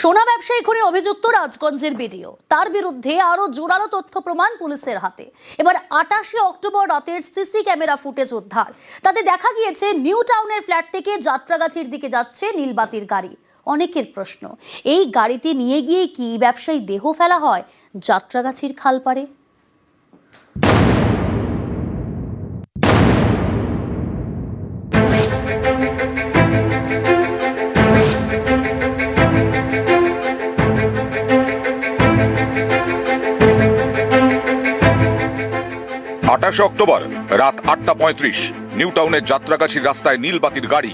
সোনা ব্যবসায়ী খুনে অভিযুক্ত রাজগঞ্জের বিডিও। তার বিরুদ্ধে আরও জোরালো তথ্য প্রমাণ পুলিশের হাতে। এবার আটাশে অক্টোবর রাতের সিসি ক্যামেরা ফুটেজ উদ্ধার। তাতে দেখা গিয়েছে, নিউ টাউনের ফ্ল্যাট থেকে যাত্রাগাছির দিকে যাচ্ছে নীলবাতির গাড়ি। অনেকের প্রশ্ন, এই গাড়িতে নিয়ে গিয়ে কি ব্যবসায়ী দেহ ফেলা হয় যাত্রাগাছির খালপাড়ে আঠাশে অক্টোবর, রাত আটটা পঁয়ত্রিশ, নিউ টাউনের যাত্রাগাছির রাস্তায় নীলবাতির গাড়ি।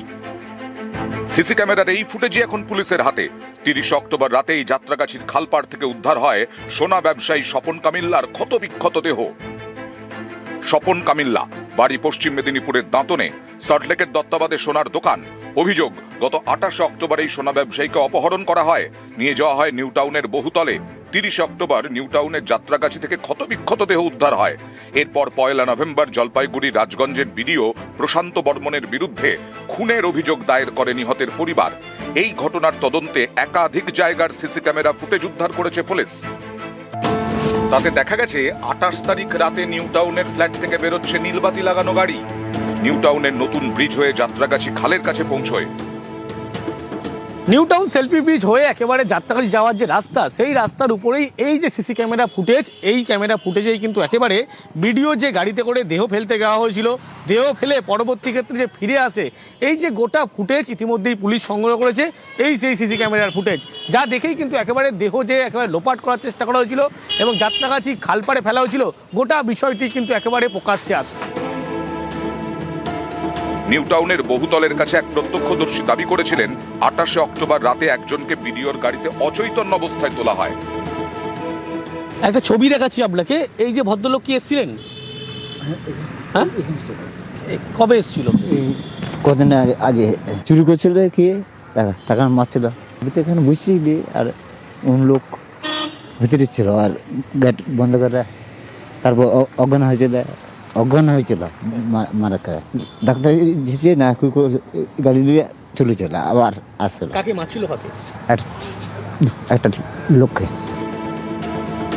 সিসি ক্যামেরার এই ফুটেজই এখন পুলিশের হাতে। তিরিশে অক্টোবর রাতেই যাত্রাগাছির খালপাড় থেকে উদ্ধার হয় সোনা ব্যবসায়ী স্বপন কামিল্লার ক্ষতবিক্ষত দেহ। স্বপন কামিল্লা, বাড়ি পশ্চিম মেদিনীপুরের দাঁতনে সল্টলেকের দত্তাবাদে সোনার দোকান। অভিযোগ, গত আঠাশে অক্টোবর এই সোনা ব্যবসায়ীকে অপহরণ করা হয়। নিয়ে যাওয়া হয় নিউ টাউনের বহুতলে। তিরিশে অক্টোবর নিউ টাউনের যাত্রাগাছি থেকে ক্ষতবিক্ষত দেহ উদ্ধার হয়। এরপর পয়লা নভেম্বর জলপাইগুড়ি রাজগঞ্জের বিডিও প্রশান্ত বর্মনের বিরুদ্ধে খুনের অভিযোগ দায়ের করে নিহতের পরিবার। এই ঘটনার তদন্তে একাধিক জায়গার সিসি ক্যামেরা ফুটেজ উদ্ধার করেছে পুলিশ। তাতে দেখা গেছে, আঠাশ তারিখ রাতে নিউ টাউনের ফ্ল্যাট থেকে বেরোচ্ছে নীলবাতি লাগানো গাড়ি। নিউ টাউনের নতুন ব্রিজ হয়ে যাত্রাগাছি খালের কাছে পৌঁছয়। নিউ টাউন সেলফি ব্রিজ হয়ে একেবারে যাত্রাগাছি যাওয়ার যে রাস্তা, সেই রাস্তার উপরেই এই যে সিসি ক্যামেরা ফুটেজ এই ক্যামেরা ফুটেজেই কিন্তু একেবারে ভিডিও যে গাড়িতে করে দেহ ফেলতে যাওয়া হয়েছিল, দেহ ফেলে পরবর্তী ক্ষেত্রে যে ফিরে আসে, এই যে গোটা ফুটেজ ইতিমধ্যেই পুলিশ সংগ্রহ করেছে, এই সেই সিসি ক্যামেরার ফুটেজ যা দেখেই কিন্তু একেবারে দেহ যে একেবারে লোপাট করার চেষ্টা করা হয়েছিল এবং যাত্রাগাছি খালপাড়ে ফেলা হয়েছিল, গোটা বিষয়টি কিন্তু একেবারে প্রকাশ্যে আসে। নিউ টাউনের বহুতলের কাছে এক প্রত্যক্ষদর্শী দাবি করেছিলেন আঠাশে অক্টোবর রাতে একজনকে বিডিওর গাড়িতে অচৈতন্য অবস্থায় তোলা হয়। একটা ছবি দেখাচ্ছি আপনাকে এই যে ভদ্রলোক কি এসেছিলেন? হ্যাঁ? কবে এসেছিল? কদিন আগে আগে চুরি করছিল কি? টাকা মারছিল। এখানে বুঝছিলি আর অন্য লোক ভিতরে ছিল আর গেট বন্ধ করে তারপর অজ্ঞান হয়েছিল। অজ্ঞান হয়েছিল মারা খায়। ডাক্তার দিয়েছে না কি গাড়ি নিয়ে চলেছিল আবার আসছিল কাকে মারছিল হাতে? একটা লোককে।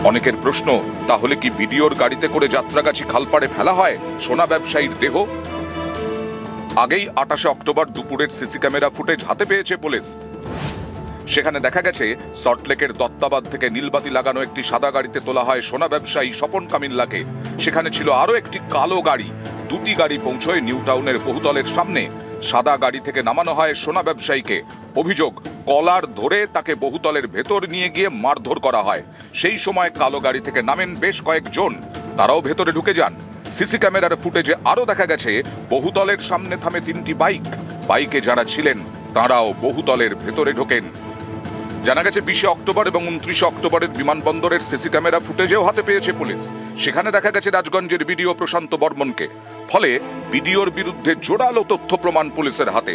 অনেকের প্রশ্ন তাহলে কি বিডিওর গাড়িতে করে যাত্রাগাছি খালপাড়ে ফেলা হয়? সোনা ব্যবসায়ীর দেহ? আগেই আঠাশে অক্টোবর দুপুরের সিসি ক্যামেরা ফুটেজ হাতে পেয়েছে পুলিশ। সেখানে দেখা গেছে সল্টলেকের দত্তাবাদ থেকে নীলবাতি লাগানো একটি সাদা গাড়িতে তোলা হয় সোনা ব্যবসায়ী স্বপন কামিল্লাকে। সেখানে ছিল আরও একটি কালো গাড়ি। দুটি গাড়ি পৌঁছয় নিউ টাউনের বহুতলের সামনে। সাদা গাড়ি থেকে নামানো হয় সোনা ব্যবসায়ীকে। অভিযোগ, কলার ধরে তাকে বহুতলের ভেতর নিয়ে গিয়ে মারধর করা হয়। সেই সময় কালো গাড়ি থেকে নামেন বেশ কয়েকজন। তারাও ভেতরে ঢুকে যান। সিসি ক্যামেরার ফুটেজে আরও দেখা গেছে, বহুতলের সামনে থামে তিনটি বাইক। বাইকে যারা ছিলেন, তারাও বহুতলের ভেতরে ঢোকেন। জানা গেছে বিশে অক্টোবর এবং উনত্রিশে অক্টোবরের বিমানবন্দরের সিসি ক্যামেরা ফুটেজেও হাতে পেয়েছে পুলিশ। সেখানে দেখা গেছে রাজগঞ্জের বিডিও প্রশান্ত বর্মনকে। ফলে বিডিওর বিরুদ্ধে জোরালো তথ্য প্রমাণ পুলিশের হাতে।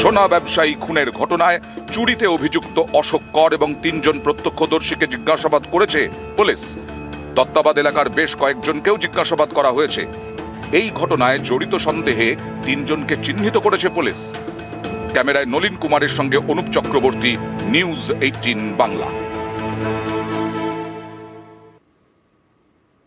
সোনা ব্যবসায়ী খুনের ঘটনায় চুরিতে অভিযুক্ত অশোক কর এবং তিনজন প্রত্যক্ষদর্শীকে জিজ্ঞাসাবাদ করেছে পুলিশ। দত্তাবাদ এলাকার বেশ কয়েকজনকেও জিজ্ঞাসাবাদ করা হয়েছে। এই ঘটনায় জড়িত সন্দেহে তিনজনকে চিহ্নিত করেছে পুলিশ। ক্যামেরায় নলিন কুমারের সঙ্গে অনুপ চক্রবর্তী নিউজ এইটিন বাংলা।